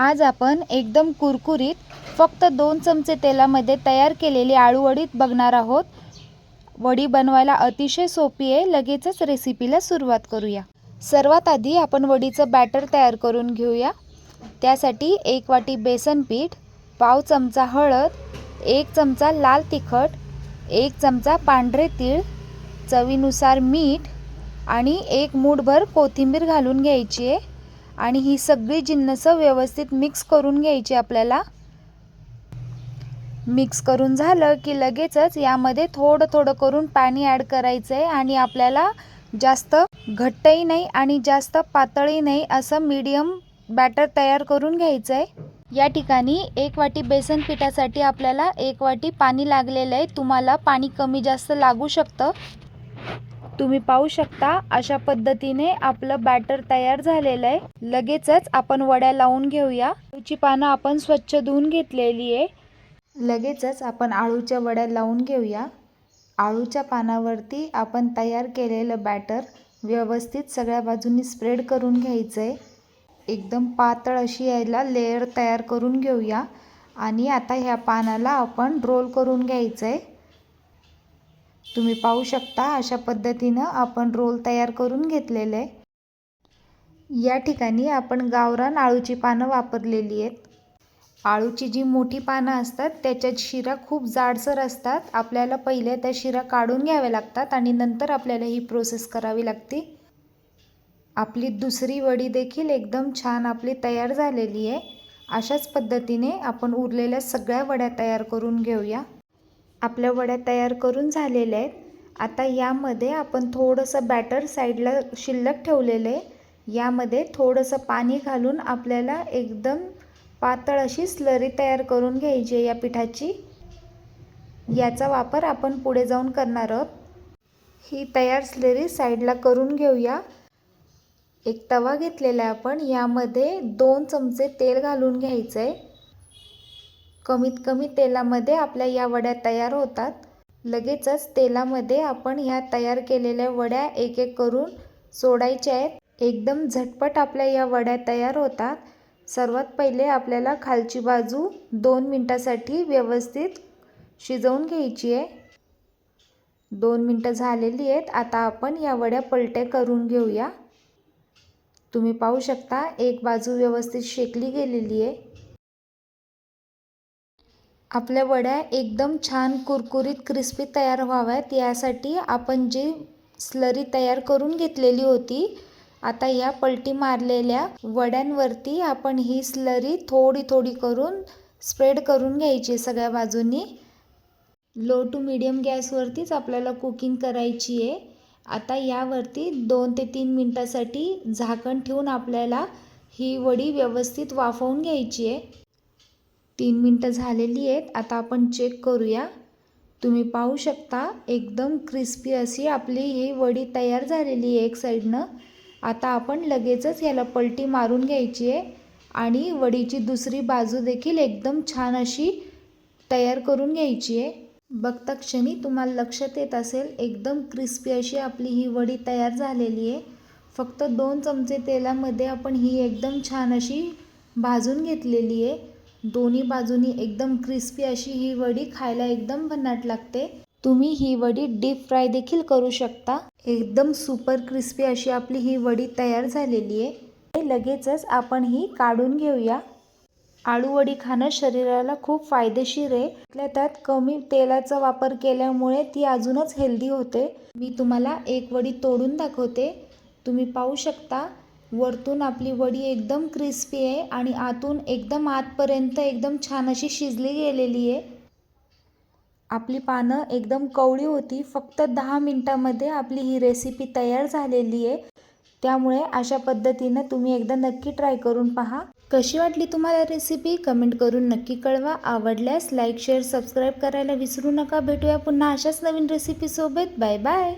आज आपण एकदम कुरकुरीत फक्त दोन चमचे तेलामध्ये तयार केलेली आळूवडीत बघणार आहोत. वडी बनवायला अतिशय सोपी आहे. लगेचच रेसिपीला सुरुवात करूया. सर्वात आधी आपण वडीचं बॅटर तयार करून घेऊया. त्यासाठी एक वाटी बेसन पीठ पाव चमचा हळद एक चमचा लाल तिखट एक चमचा पांढरे तीळ चवीनुसार मीठ आणि एक मूठभर कोथिंबीर घालून घ्यायची आहे. आणि ही सगळी जिन्नसं व्यवस्थित मिक्स करून घ्यायची आपल्याला. मिक्स करून झालं की लगेचच यामध्ये थोडं थोडं करून पाणी ॲड करायचं आहे आणि आपल्याला जास्त घट्टही नाही आणि जास्त पातळही नाही असं मीडियम बॅटर तयार करून घ्यायचं आहे या ठिकाणी एक वाटी बेसन पिठासाठी आपल्याला एक वाटी पाणी लागलेलं आहे. तुम्हाला पाणी कमी जास्त लागू शकतं. तुम्ही पाहू शकता अशा पद्धतीने आपलं बॅटर तयार झालेलं आहे. लगेचच आपण वड्या लावून घेऊया. आळूची पानं आपण स्वच्छ धुवून घेतलेली आहे. लगेचच आपण आळूच्या वड्या लावून घेऊया. आळूच्या पानावरती आपण तयार केलेलं बॅटर व्यवस्थित सगळ्या बाजूंनी स्प्रेड करून घ्यायचं आहे एकदम पातळ अशी यायला लेअर तयार करून घेऊया. आणि आता ह्या पानाला आपण रोल करून घ्यायचं आहे तुम्ही पाहू शकता अशा पद्धतीनं आपण रोल तयार करून घेतलेले. आहे या ठिकाणी आपण गावरान आळूची पानं वापरलेली आहेत. आळूची जी मोठी पानं असतात त्याच्यात शिरा खूप जाडसर असतात. आपल्याला पहिले त्या शिरा काढून घ्याव्या लागतात आणि नंतर आपल्याला ही प्रोसेस करावी लागते. आपली दुसरी वडी देखील एकदम छान आपली तयार झालेली आहे. अशाच पद्धतीने आपण उरलेल्या सगळ्या वड्या तयार करून घेऊया. आपल्या वड्या तयार करून झालेल्या आहेत. आता यामध्ये आपण थोडंसं बॅटर साईडला शिल्लक ठेवलेलं आहे. यामध्ये थोडंसं पाणी घालून आपल्याला एकदम पातळ अशी स्लरी तयार करून घ्यायची आहे या पिठाची. याचा वापर आपण पुढे जाऊन करणार आहोत. ही तयार स्लरी साईडला करून घेऊया. एक तवा घेतलेला आहे आपण. यामध्ये दोन चमचे तेल घालून घ्यायचं आहे. कमीत कमी तेलामध्ये आपल्या या वड्या तयार होतात. लगेचच तेलामध्ये आपण ह्या तयार केलेल्या वड्या एक एक करून सोडायच्या आहेत. एकदम झटपट आपल्या या वड्या तयार होतात. सर्वात पहिले आपल्याला खालची बाजू दोन मिनटासाठी व्यवस्थित शिजवून घ्यायची आहे. दोन मिनटं झालेली आहेत. आता आपण या वड्या पलट्या करून घेऊया. तुम्ही पाहू शकता एक बाजू व्यवस्थित शेकली गेलेली आहे. आपल्या वड्या एकदम छान कुरकुरीत क्रिस्पी तयार व्हाव्यात. यासाठी आपण जी स्लरी तयार करून घेतलेली होती आता या पलटी मारलेल्या वड्यांवरती आपण ही स्लरी थोडी थोडी करून स्प्रेड करून घ्यायची सगळ्या बाजूंनी. लो टू मिडियम गॅसवरतीच आपल्याला कुकिंग करायची आहे. आता यावरती दोन ते तीन मिनटासाठी झाकण ठेवून आपल्याला ही वडी व्यवस्थित वाफवून घ्यायची आहे. तीन मिनटं झालेली आहेत. आता आपण चेक करूया. तुम्ही पाहू शकता एकदम क्रिस्पी अशी आपली ही वडी तयार झालेली आहे एक साईडनं आता आपण लगेचच याला पलटी मारून घ्यायची आहे आणि वडीची दुसरी बाजू देखील एकदम छान अशी तयार करून घ्यायची आहे. बघता क्षणी तुम्हाला लक्षात येत असेल एकदम क्रिस्पी अशी आपली ही वडी तयार झालेली आहे. फक्त दोन चमचे तेलामध्ये आपण ही एकदम छान अशी भाजून घेतलेली आहे. दोन्ही बाजूनी एकदम क्रिस्पी अशी ही वडी खायला एकदम भन्नाट लागते. तुम्ही ही वडी डीप फ्राय देखील करू शकता. एकदम सुपर क्रिस्पी अशी आपली ही वडी तयार झालेली आहे. लगेचच आपण ही काढून घेऊया. आळू वडी खाणं शरीराला खूप फायदेशीर आहे. त्यात कमी तेलाचा वापर केल्यामुळे ती अजूनच हेल्दी होते. मी तुम्हाला एक वडी तोडून दाखवते. तुम्ही पाहू शकता. वरतून आपली वडी एकदम क्रिस्पी आहे आणि आतून एकदम आतपर्यंत एकदम छान अशी शिजली गेलेली आहे. आपली पानं एकदम कवळी होती. फक्त दहा मिनटामध्ये आपली ही रेसिपी तयार झालेली आहे. त्यामुळे अशा पद्धतीनं तुम्ही एकदा नक्की ट्राय करून पहा. कशी वाटली तुम्हाला रेसिपी कमेंट करून नक्की कळवा. आवडल्यास लाईक शेअर सबस्क्राईब करायला विसरू नका. भेटूया पुन्हा अशाच नवीन रेसिपीसोबत बाय बाय